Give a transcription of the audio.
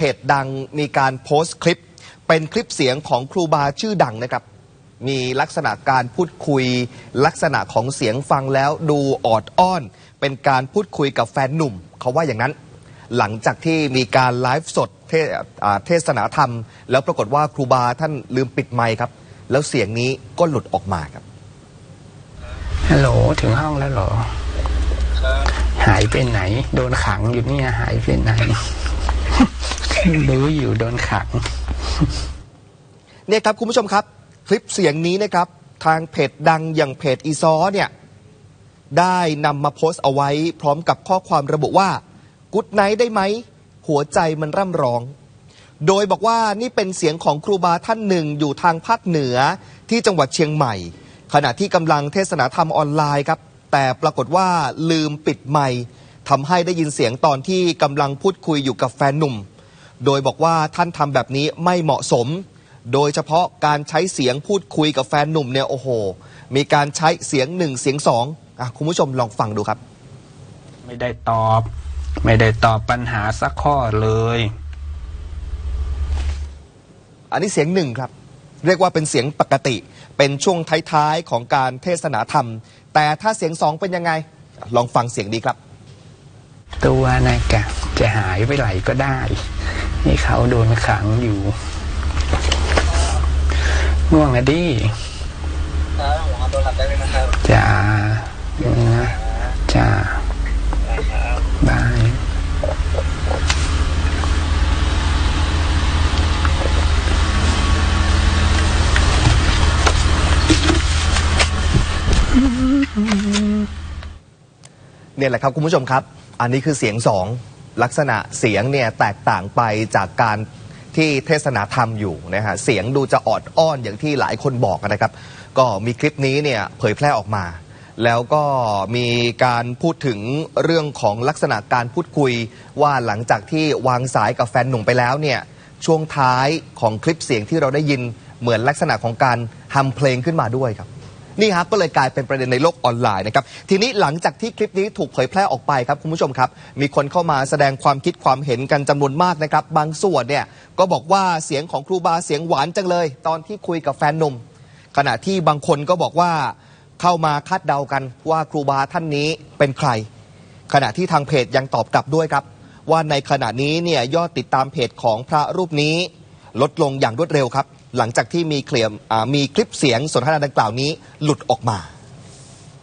เพจดังมีการโพสต์คลิป เป็นคลิปเสียงของครูบาชื่อดังนะครับ มีลักษณะการพูดคุย ลักษณะของเสียงฟังแล้วดูออดอ้อน เป็นการพูดคุยกับแฟนหนุ่ม เขาว่าอย่างนั้น หลังจากที่มีการไลฟ์สดเทอ่าเทศนาธรรม แล้วปรากฏว่าครูบาท่านลืมปิดไมค์ครับ แล้วเสียงนี้ก็หลุดออกมาครับฮัลโหลถึงห้องแล้วเหรอ หายไปไหน โดนขังอยู่เนี่ยหายไปไหน รู้อยู่โดนขัง เนี่ยครับคุณผู้ชมครับ คลิปเสียงนี้นะครับ ทางเพจดังอย่างเพจอีซอเนี่ย ได้นำมาโพสต์เอาไว้พร้อมกับข้อความระบุว่ากุ๊ดไนท์ได้ไหม หัวใจมันร่ำร้อง โดยบอกว่านี่เป็นเสียงของครูบาท่านหนึ่งอยู่ทางภาคเหนือที่จังหวัดเชียงใหม่ ขณะที่กำลังเทศนาธรรมออนไลน์ครับ แต่ปรากฏว่าลืมปิดไมค์ทำให้ได้ยินเสียงตอนที่กำลังพูดคุยอยู่กับแฟนหนุ่ม โดยบอกว่าท่านทำแบบนี้ไม่เหมาะสม โดยเฉพาะการใช้เสียงพูดคุยกับแฟนหนุ่มเนี่ยโอ้โห มีการใช้เสียงหนึ่งเสียงสองอะคุณผู้ชมลองฟังดูครับ ไม่ได้ตอบ ไม่ได้ตอบปัญหาสักข้อเลย อันนี้เสียงหนึ่งครับ เรียกว่าเป็นเสียงปกติ เป็นช่วงท้ายๆของการเทศนาธรรม แต่ถ้าเสียงสองเป็นยังไง ลองฟังเสียงดีครับ ตัวนะกะจะหายไปไหลก็ได้ นี่เขาโดนขังอยู่ง่วงอะดิครับผมเอาตัวหลับได้เลยนะจ้านะจ้าบายเนี่ยแหละครับคุณผู้ชมครับ อันนี้คือเสียงสอง ลักษณะเสียงเนี่ยแตกต่างไปจากการที่เทศนาธรรมอยู่นะฮะเสียงดูจะออดอ้อนอย่างที่หลายคนบอกนะครับ ก็มีคลิปนี้เนี่ยเผยแพร่ออกมา แล้วก็มีการพูดถึงเรื่องของลักษณะการพูดคุยว่าหลังจากที่วางสายกับแฟนหนุ่มไปแล้วเนี่ยช่วงท้ายของคลิปเสียงที่เราได้ยินเหมือนลักษณะของการทำเพลงขึ้นมาด้วยครับ นี่ครับก็เลยกลายเป็นประเด็นในโลกออนไลน์นะครับทีนี้หลังจากที่คลิปนี้ถูกเผยแพร่ออกไปครับคุณผู้ชมครับ มีคนเข้ามาแสดงความคิดความเห็นกันจำนวนมากนะครับ บางส่วนเนี่ยก็บอกว่าเสียงของครูบาเสียงหวานจังเลย ตอนที่คุยกับแฟนหนุ่มขณะที่บางคนก็บอกว่าเข้ามาคาดเดากันว่าครูบาท่านนี้เป็นใคร ขณะที่ทางเพจยังตอบกลับด้วยครับ ว่าในขณะนี้เนี่ยยอดติดตามเพจของพระรูปนี้ ลดลงอย่างรวดเร็วครับ หลังจากที่มีเคลียมมีคลิปเสียงสนทนาดังกล่าวนี้หลุดออกมา